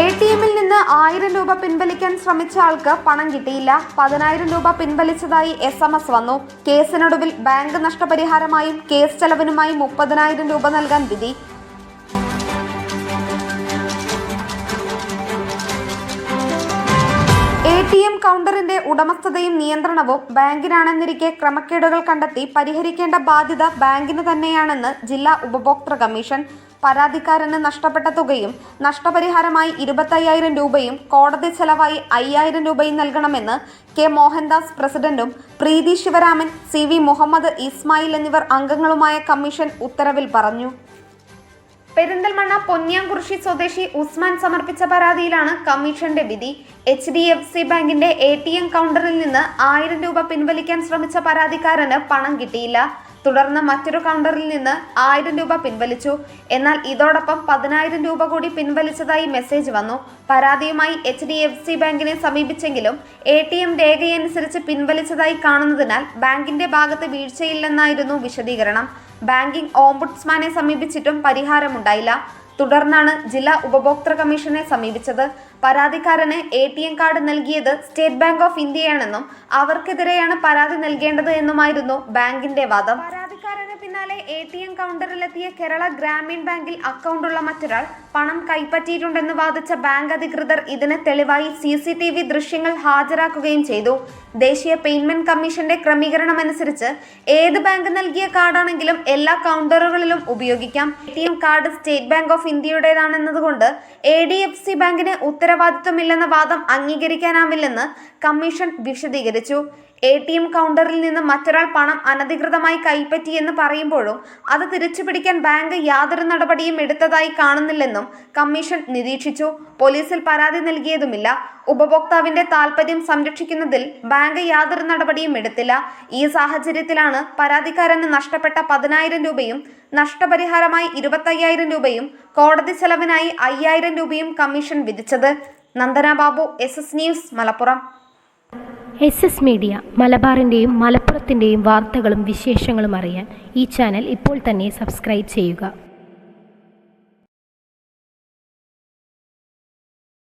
A T എമ്മിൽ നിന്ന് ആയിരം രൂപ പിൻവലിക്കാൻ ശ്രമിച്ച ആൾക്ക് പണം കിട്ടിയില്ല. പതിനായിരം രൂപ പിൻവലിച്ചതായി എസ് എം എസ് വന്നു. കേസിനൊടുവിൽ ബാങ്ക് നഷ്ടപരിഹാരമായും കേസ് ചെലവിനുമായി മുപ്പതിനായിരം രൂപ നൽകാൻ വിധി. എ ടി എം കൗണ്ടറിന്റെ ഉടമസ്ഥതയും നിയന്ത്രണവും ബാങ്കിനാണെന്നിരിക്കെ ക്രമക്കേടുകൾ കണ്ടെത്തി പരിഹരിക്കേണ്ട ബാധ്യത ബാങ്കിന് തന്നെയാണെന്ന് ജില്ലാ ഉപഭോക്തൃ കമ്മീഷൻ. പരാതിക്കാരന് നഷ്ടപ്പെട്ട തുകയും നഷ്ടപരിഹാരമായി ഇരുപത്തയ്യായിരം രൂപയും കോടതി ചെലവായി അയ്യായിരം രൂപയും നൽകണമെന്ന് കെ മോഹൻദാസ് പ്രസിഡന്റും പ്രീതി ശിവരാമൻ സി വി മുഹമ്മദ് ഇസ്മായിൽ എന്നിവർ അംഗങ്ങളുമായ കമ്മീഷൻ ഉത്തരവിൽ പറഞ്ഞു. പെരിന്തൽമണ്ണ പൊന്നിയാംകുറിശി സ്വദേശി ഉസ്മാൻ സമർപ്പിച്ച പരാതിയിലാണ് കമ്മീഷന്റെ വിധി. എച്ച് ഡി എഫ് സി ബാങ്കിന്റെ എ ടി എം കൗണ്ടറിൽ നിന്ന് ആയിരം രൂപ പിൻവലിക്കാൻ ശ്രമിച്ച പരാതിക്കാരന് പണം കിട്ടിയില്ല. തുടർന്ന് മറ്റൊരു കൗണ്ടറിൽ നിന്ന് ആയിരം രൂപ പിൻവലിച്ചു. എന്നാൽ ഇതോടൊപ്പം പതിനായിരം രൂപ കൂടി പിൻവലിച്ചതായി മെസ്സേജ് വന്നു. പരാതിയുമായി എച്ച് ഡി എഫ് സി ബാങ്കിനെ സമീപിച്ചെങ്കിലും എ ടി എം രേഖയനുസരിച്ച് പിൻവലിച്ചതായി കാണുന്നതിനാൽ ബാങ്കിന്റെ ഭാഗത്ത് വീഴ്ചയില്ലെന്നായിരുന്നു വിശദീകരണം. ബാങ്കിംഗ് ഓംബുഡ്സ്മാനെ സമീപിച്ചിട്ടും പരിഹാരമുണ്ടായില്ല. തുടർന്നാണ് ജില്ലാ ഉപഭോക്തൃ കമ്മീഷനെ സമീപിച്ചത്. പരാതിക്കാരന് എ ടി എം കാർഡ് നൽകിയത് സ്റ്റേറ്റ് ബാങ്ക് ഓഫ് ഇന്ത്യയാണെന്നും അവർക്കെതിരെയാണ് പരാതി നൽകേണ്ടത് എന്നുമായിരുന്നു ബാങ്കിന്റെ വാദം. പരാതിക്കാരന് പിന്നാലെ എ ടി എം കൗണ്ടറിലെത്തിയ കേരള ഗ്രാമീൺ ബാങ്കിൽ അക്കൗണ്ടുള്ള മറ്റൊരാൾ പണം കൈപ്പറ്റിയിട്ടുണ്ടെന്ന് വാദിച്ച ബാങ്ക് അധികൃതർ ഇതിന് തെളിവായി സി സി ടി വി ദൃശ്യങ്ങൾ ഹാജരാക്കുകയും ചെയ്തു. ദേശീയ പേയ്മെന്റ് കമ്മീഷന്റെ ക്രമീകരണം അനുസരിച്ച് ഏത് ബാങ്ക് നൽകിയ കാർഡാണെങ്കിലും എല്ലാ കൗണ്ടറുകളിലും ഉപയോഗിക്കാം. A T M card State Bank of ഇന്ത്യയുടേതാണെന്നതുകൊണ്ട് A D F C ബാങ്കിന് ഉത്തരവാദിത്വമില്ലെന്ന വാദം അംഗീകരിക്കാനാവില്ലെന്ന് കമ്മീഷൻ വിശദീകരിച്ചു. എ ടി എം കൗണ്ടറിൽ നിന്ന് മറ്റൊരാൾ പണം അനധികൃതമായി കൈപ്പറ്റിയെന്ന് പറയുമ്പോഴും അത് തിരിച്ചുപിടിക്കാൻ ബാങ്ക് യാതൊരു നടപടിയും എടുത്തതായി കാണുന്നില്ലെന്നും കമ്മീഷൻ നിരീക്ഷിച്ചു. പോലീസിൽ പരാതി നൽകിയതുമില്ല. ഉപഭോക്താവിന്റെ താൽപര്യം സംരക്ഷിക്കുന്നതിൽ ബാങ്ക് യാതൊരു നടപടിയും എടുത്തില്ല. ഈ സാഹചര്യത്തിലാണ് പരാതിക്കാരന് നഷ്ടപ്പെട്ട പതിനായിരം രൂപയും നഷ്ടപരിഹാരമായി ഇരുപത്തയ്യായിരം രൂപയും കോടതി ചെലവിനായി അയ്യായിരം രൂപയും കമ്മീഷൻ വിധിച്ചത്. Nandana Babu S S news Malappuram. S S media മലബാറിന്റെയും മലപ്പുറത്തിന്റെയും വാർത്തകളും വിശേഷങ്ങളും അറിയാൻ ഈ ചാനൽ ഇപ്പോൾ തന്നെ സബ്സ്ക്രൈബ് ചെയ്യുക.